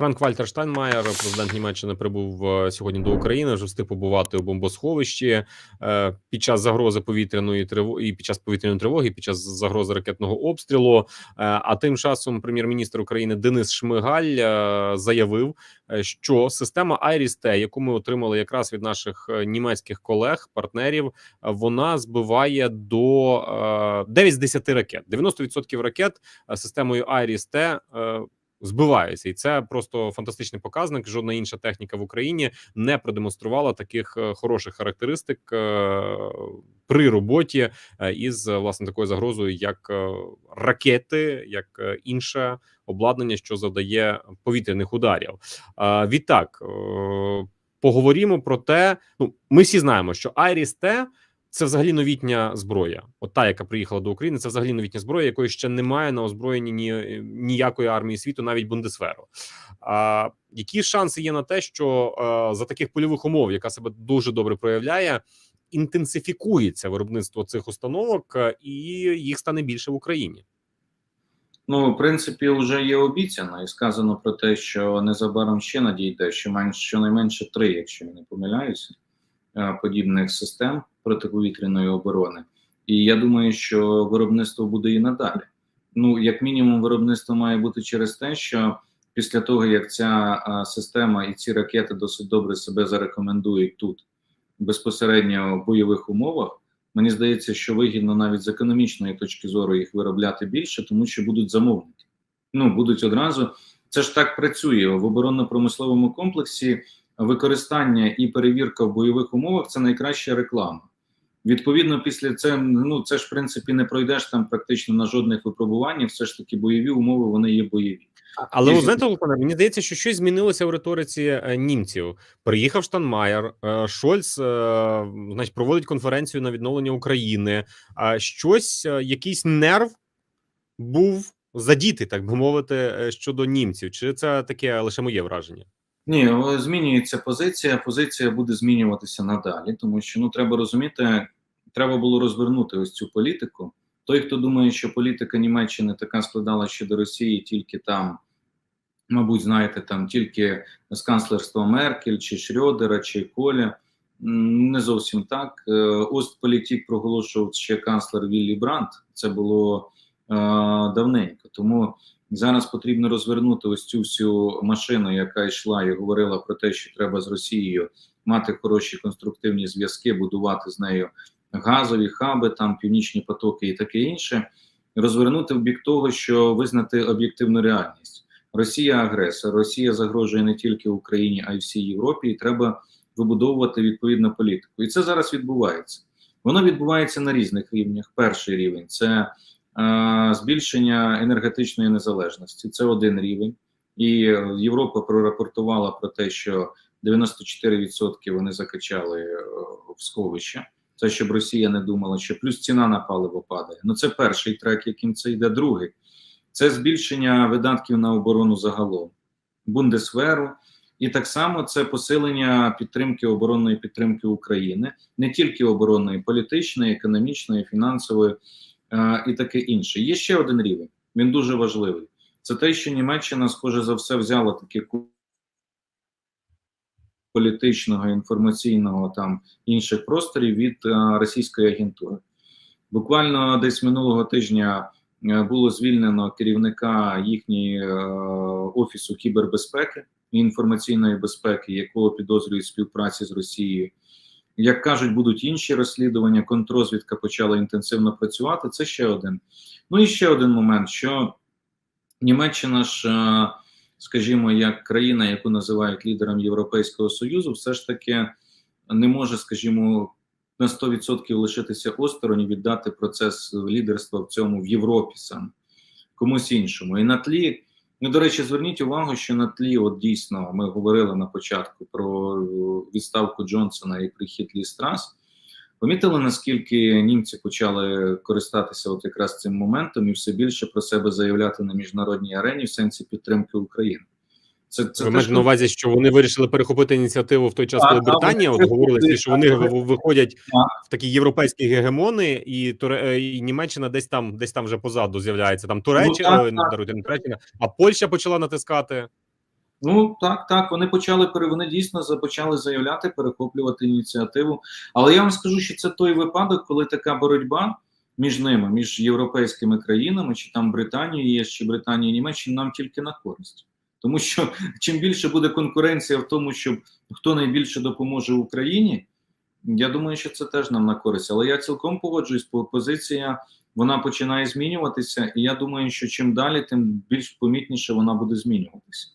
Франк Вальтер Штайнмаєр, президент Німеччини, прибув е, сьогодні до України. Вже встиг побувати у бомбосховищі е, під час загрози повітряної тривоги і під час повітряної тривоги, під час загрози ракетного обстрілу. Е, А тим часом прем'єр-міністр України Денис Шмигаль заявив, що система IRIS-T, яку ми отримали якраз від наших німецьких колег, партнерів, вона збиває до е, 9 з 10 ракет. 90% ракет системою IRIS-T е, збиваються, і це просто фантастичний показник. Жодна інша техніка в Україні не продемонструвала таких е, хороших характеристик е, при роботі е, із власне такою загрозою, як ракети, як інше обладнання, що завдає повітряних ударів. Відтак поговоримо про те. Ну, ми всі знаємо, що IRIS-T – це взагалі новітня зброя. От та, яка приїхала до України, це взагалі новітня зброя, якої ще немає на озброєнні ні, ніякої армії світу, навіть Бундесверу. А які шанси є на те, що е, за таких польових умов, яка себе дуже добре проявляє, інтенсифікується виробництво цих установок, е, і їх стане більше в Україні? Ну, в принципі, вже є обіцяно і сказано про те, що незабаром ще надійде, що менш щонайменше три, якщо я не помиляюся, подібних систем протиповітряної оборони. І я думаю, що виробництво буде і надалі. Ну, як мінімум, виробництво має бути через те, що після того, як ця система і ці ракети досить добре себе зарекомендують тут, безпосередньо в бойових умовах, мені здається, що вигідно навіть з економічної точки зору їх виробляти більше, тому що будуть замовники. Ну, будуть одразу. Це ж так працює в оборонно-промисловому комплексі. Використання і перевірка в бойових умовах це найкраща реклама. Відповідно, після це ну це ж в принципі не пройдеш там практично на жодних випробуваннях. Все ж таки, бойові умови вони є бойові. Але ви знаєте, Олександр, мені здається, що щось змінилося в риториці е, німців. Приїхав Штанмаєр, е, Шольц, е, значить, проводить конференцію на відновлення України. А щось, якийсь нерв був задітий, так би мовити, щодо німців. Чи це таке лише моє враження? Ні, змінюється позиція. Позиція буде змінюватися надалі, тому що ну треба розуміти, треба було розвернути ось цю політику. Той, хто думає, що політика Німеччини така складала щодо Росії, тільки там, мабуть, знаєте, там тільки з канцлерства Меркель чи Шрьодера, чи Коля. Не зовсім так. Е, Остполітік проголошував ще канцлер Віллі Брандт. Це було е, давненько. Тому зараз потрібно розвернути ось цю всю машину, яка йшла і говорила про те, що треба з Росією мати хороші конструктивні зв'язки, будувати з нею газові хаби, там північні потоки і таке інше. Розвернути в бік того, що визнати об'єктивну реальність. Росія агресор, Росія загрожує не тільки Україні, а й всій Європі, і треба вибудовувати відповідну політику. І це зараз відбувається. Воно відбувається на різних рівнях. Перший рівень це збільшення енергетичної незалежності. Це один рівень, і е, Європа прорапортувала про те, що 94% вони закачали е, в сховище. Це щоб Росія не думала, що плюс ціна на паливо падає. Ну це перший трек, яким це йде. Другий це збільшення видатків на оборону загалом, Бундесверу, і так само це посилення підтримки оборонної підтримки України, не тільки оборонної, політичної, економічної, фінансової і таке інше. Є ще один рівень. Він дуже важливий. Це те, що Німеччина, схоже за все, взяла такі політичного, інформаційного там інших просторів від російської агентури. Буквально десь минулого тижня е, було звільнено керівника їхньої е, офісу кібербезпеки і інформаційної безпеки, якого підозрюють співпраці з Росією. Як кажуть, будуть інші розслідування. Контрозвідка почала інтенсивно працювати. Це ще один. Ну і ще один момент, що Німеччина ж, е, скажімо, як країна, яку називають лідером Європейського Союзу, все ж таки не може, скажімо, на 100% лишитися осторонь і віддати процес лідерства в цьому в Європі сам комусь іншому. І на тлі, ну до речі, зверніть увагу, що на тлі, от дійсно, ми говорили на початку про е, відставку Джонсона і прихід Лі Страс. Помітили, наскільки німці почали користатися от якраз цим моментом і все більше про себе заявляти на міжнародній арені в сенсі підтримки України. Це, це Ви маєте на увазі, що вони вирішили перехопити ініціативу в той час, коли Британія от що вони виходять в такі європейські гегемони, і Туре е, і Німеччина десь там, десь там вже позаду з'являється. Там Туреччина, так, не даруйте, не Туреччина, а Польща почала натискати. Ну так, так. Вони почали вони дійсно почали заявляти, перехоплювати ініціативу. Але я вам скажу, що це той випадок, коли така боротьба між ними, між європейськими країнами, чи там Британією є, чи Британія і Німеччина, нам тільки на користь. Тому що чим більше буде конкуренція в тому, щоб хто найбільше допоможе Україні, я думаю, що це теж нам на користь. Але я цілком погоджуюсь, позиція вона починає змінюватися, і я думаю, що чим далі, тим більш помітніше вона буде змінюватися.